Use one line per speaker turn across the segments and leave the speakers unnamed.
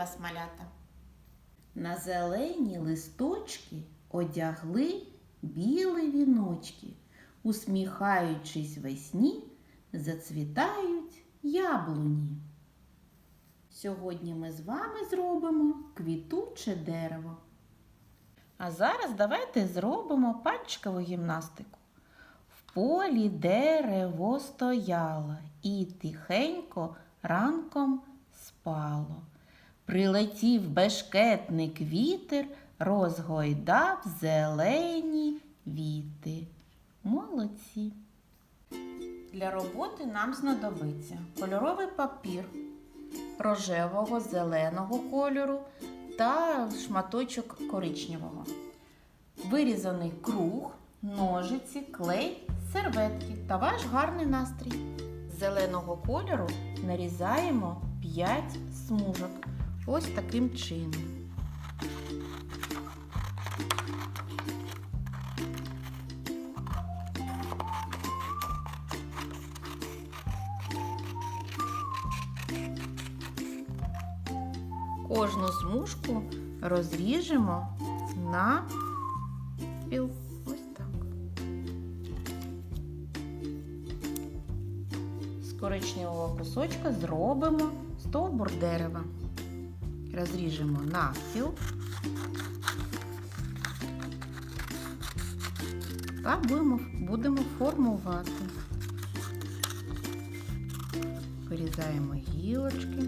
вас, малята.
На зелені листочки одягли білі віночки, усміхаючись весні, зацвітають яблуні. Сьогодні ми з вами зробимо квітуче дерево. А зараз давайте зробимо пальчикову гімнастику. В полі дерево стояло і тихенько ранком спало. Прилетів бешкетник вітер, розгойдав зелені віти. Молодці. Для роботи нам знадобиться кольоровий папір рожевого, зеленого кольору та шматочок коричневого. Вирізаний круг, ножиці, клей, серветки та ваш гарний настрій. Зеленого кольору нарізаємо 5 смужок. Ось таким чином. Кожну смужку розріжемо на піл. Ось так. З коричневого кусочка зробимо стовбур дерева. Розріжемо навпіл та будемо, будемо формувати. Вирізаємо гілочки.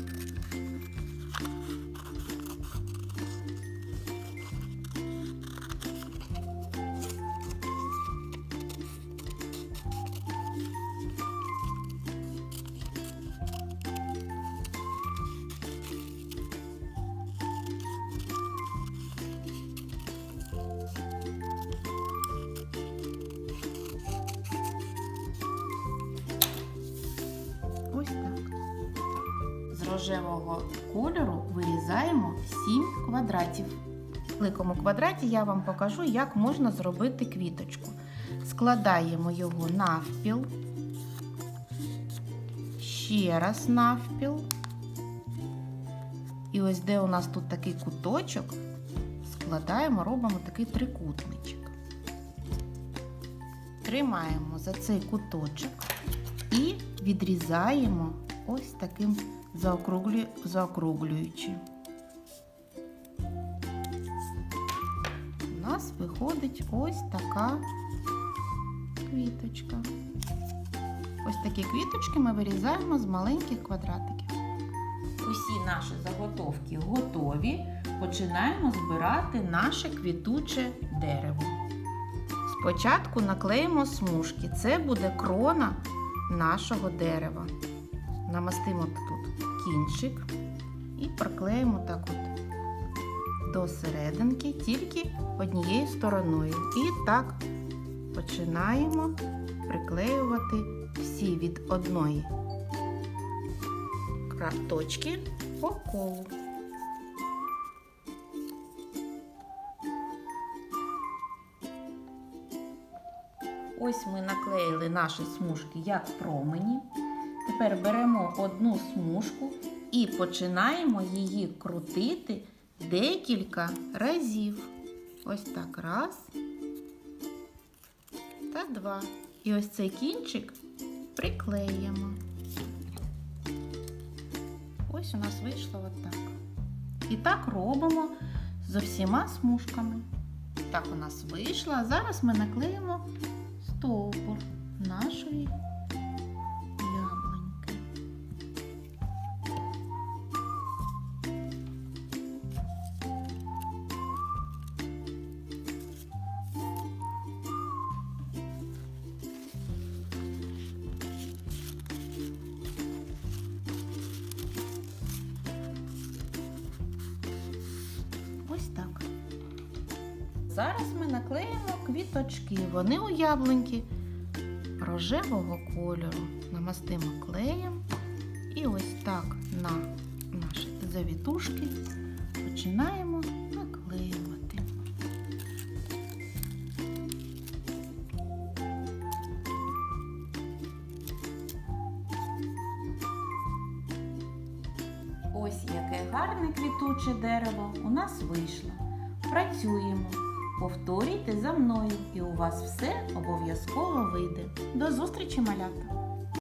Рожевого кольору вирізаємо 7 квадратів. В великому квадраті я вам покажу, як можна зробити квіточку. Складаємо його навпіл, ще раз навпіл. І ось де у нас тут такий куточок, складаємо, робимо такий трикутничок. Тримаємо за цей куточок і відрізаємо ось таким заокруглю... заокруглюючи. У нас виходить ось така квіточка. Ось такі квіточки ми вирізаємо з маленьких квадратиків. Усі наші заготовки готові. Починаємо збирати наше квітуче дерево. Спочатку наклеїмо смужки. Це буде крона нашого дерева. Намастимо тут кінчик і приклеїмо так от до серединки, тільки однією стороною. І так починаємо приклеювати всі від одної точки по колу. Ось ми наклеїли наші смужки як промені. Тепер беремо одну смужку і починаємо її крутити декілька разів. Ось так. Раз та два. І ось цей кінчик приклеїмо. Ось у нас вийшло отак. І так робимо з усіма смужками. Так у нас вийшло. Зараз ми наклеїмо стовбур нашої Ось так. Зараз ми наклеїмо квіточки. Вони у яблуньки рожевого кольору. Намастимо клеєм. І ось так на наші завітушки починаємо гарне квітуче дерево у нас вийшло. Працюємо. Повторюйте за мною, і у вас все обов'язково вийде. До зустрічі, малята!